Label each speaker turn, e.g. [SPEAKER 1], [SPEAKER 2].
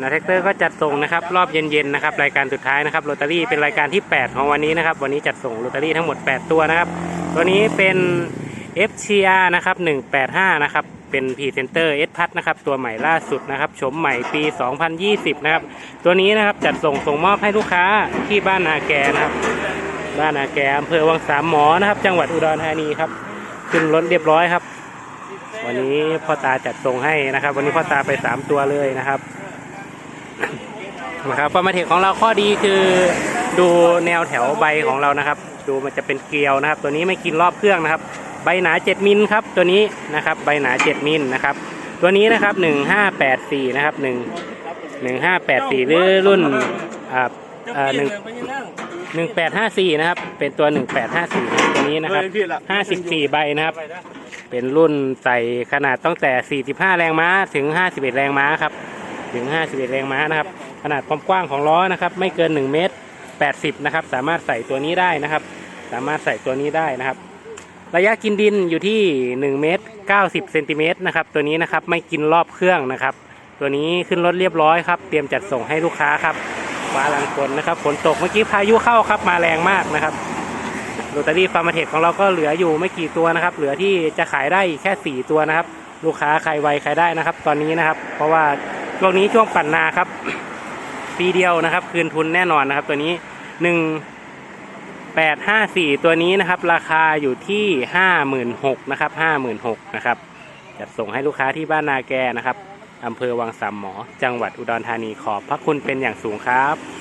[SPEAKER 1] นาแท็กเตอร์ก็จัดส่งนะครับรอบเย็นๆนะครับรายการสุดท้ายนะครับโรตารี่เป็นรายการที่ 8 ของวันนี้นะครับวันนี้จัดส่งโรตารี่ทั้งหมด 8 ตัวนะครับตัวนี้เป็น FCR นะครับ185นะครับเป็นพรีเซนเตอร์เอสพัทนะครับตัวใหม่ล่าสุดนะครับชมใหม่ปี 2020 นะครับตัวนี้นะครับจัดส่งส่งมอบให้ลูกค้าที่บ้านนาแกนะครับบ้านนาแกอำเภอวังสามหมอนะครับ จังหวัดอุดรธานีครับขึ้นรถเรียบร้อยครับ วันนี้พ่อตาจัดส่งให้นะครับ วันนี้พ่อตาไปสามตัวเลยนะครับ นะครับฟอร์มาเทคของเราข้อดีคือดูแนวแถวใบของเรานะครับ ดูมันจะเป็นเกลียวนะครับ ตัวนี้ไม่กินรอบเครื่องนะครับ ใบหนา 7 มิลครับ ตัวนี้นะครับใบหนา 7 มิลนะครับ ตัวนี้นะครับ 1584 นะครับ 1 1584 หรือรุ่นอ่าอ่าหนึ่ง1854นะครับ เป็นตัว1854ตัวนี้นะครับ54ใบนะครับ เป็นรุ่นใส่ขนาดตั้งแต่45แรงม้าถึง51แรงม้าครับ ถึง 51 แรงม้านะครับ ขนาดความกว้างของล้อนะครับไม่เกิน 1 เมตร 80 นะครับ สามารถใส่ตัวนี้ได้นะครับ สามารถใส่ตัวนี้ได้นะครับ ระยะกินดินอยู่ที่ 1 เมตร 90 เซนติเมตรนะครับ ตัวนี้นะครับไม่กินรอบเครื่องนะครับ ตัวนี้ขึ้นรถเรียบร้อยครับ เตรียมจัดส่งให้ลูกค้าครับ ฟ้าหลังฝนนะครับ ฝนตกเมื่อกี้พายุเข้าครับมาแรงมากนะครับโรตารี่ฟาร์มาเทคของเราก็เหลืออยู่ไม่กี่ตัวนะครับ เหลือที่จะขายได้แค่ 4 ตัวนะครับ ลูกค้าใครไวใครได้นะครับ ตอนนี้นะครับ เพราะว่า ช่วงนี้ช่วงปั่นนาครับ ปีเดียวนะครับ คืนทุนแน่นอนนะครับ ตัวนี้หนึ่งแปดห้าสี่ตัวนี้นะครับ ราคาอยู่ที่ห้าหมื่นหกนะครับห้าหมื่นหกนะครับจัดส่งให้ลูกค้าที่บ้านนาแกนะครับอำเภอวังสามหมอ จังหวัดอุดรธานีขอบพระคุณเป็นอย่างสูงครับ